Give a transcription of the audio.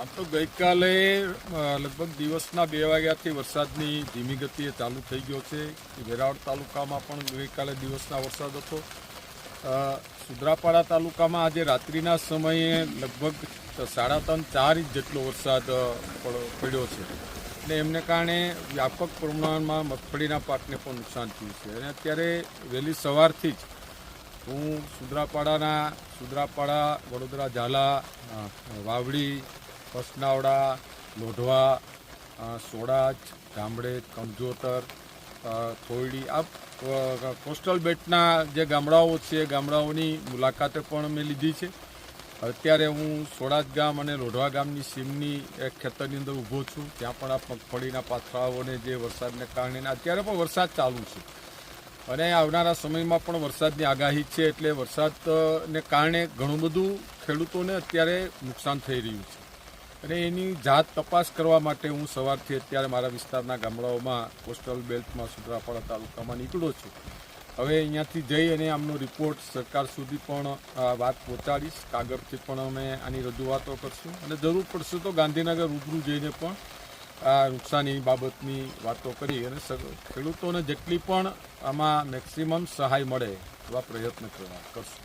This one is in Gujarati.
આમ તો ગઈકાલે લગભગ દિવસના બે વાગ્યાથી વરસાદની ધીમી ગતિએ ચાલુ થઈ ગયો છે. વેરાવળ તાલુકામાં પણ ગઈકાલે દિવસના વરસાદ હતો. સુદ્રાપાડા તાલુકામાં આજે રાત્રિના સમયે લગભગ સાડા ત્રણ, ચાર ઇંચ જેટલો વરસાદ પડ્યો છે. એટલે એમને કારણે વ્યાપક પ્રમાણમાં મગફળીના પાકને પણ નુકસાન થયું છે. અને અત્યારે વહેલી સવારથી જ હું સુદ્રાપાડાના, સુદ્રાપાડા, વડોદરા, ઝાલા વાવડી પસનાવડા, લોઢવા સોડાચ ગામડે કમજોતર થોરડી આ કોસ્ટલ બેટના જે ગામડાઓ છે, ગામડાઓની મુલાકાતે પણ મેં લીધી છે. અત્યારે હું સોડાજ ગામ અને લોઢવા ગામની સીમની એક ખેતરની અંદર ઊભો છું. ત્યાં પણ આ મગફળીના પાથરાઓને જે વરસાદને કારણે અત્યારે પણ વરસાદ ચાલુ છે. અને આવનારા સમયમાં પણ વરસાદની આગાહી છે એટલે વરસાદને કારણે ઘણું બધું ખેડૂતોને અત્યારે નુકસાન થઈ રહ્યું છે. અને એની જાત તપાસ કરવા માટે હું સવારથી અત્યારે મારા વિસ્તારના ગામડાઓમાં કોસ્ટલ બેલ્ટમાં સુદ્રાપાડા તાલુકામાં નીકળ્યો છું. હવે અહીંયાથી જઈ અને આમનો રિપોર્ટ સરકાર સુધી પણ વાત પહોંચાડીશ. કાગળથી પણ અમે આની રજૂઆતો કરશું. અને જરૂર પડશે તો ગાંધીનગર રૂબરૂ જઈને પણ આ નુકસાની બાબતની વાતો કરી અને ખેડૂતોને જેટલી પણ આમાં મેક્સિમમ સહાય મળે એવા પ્રયત્ન કરવા કરશું.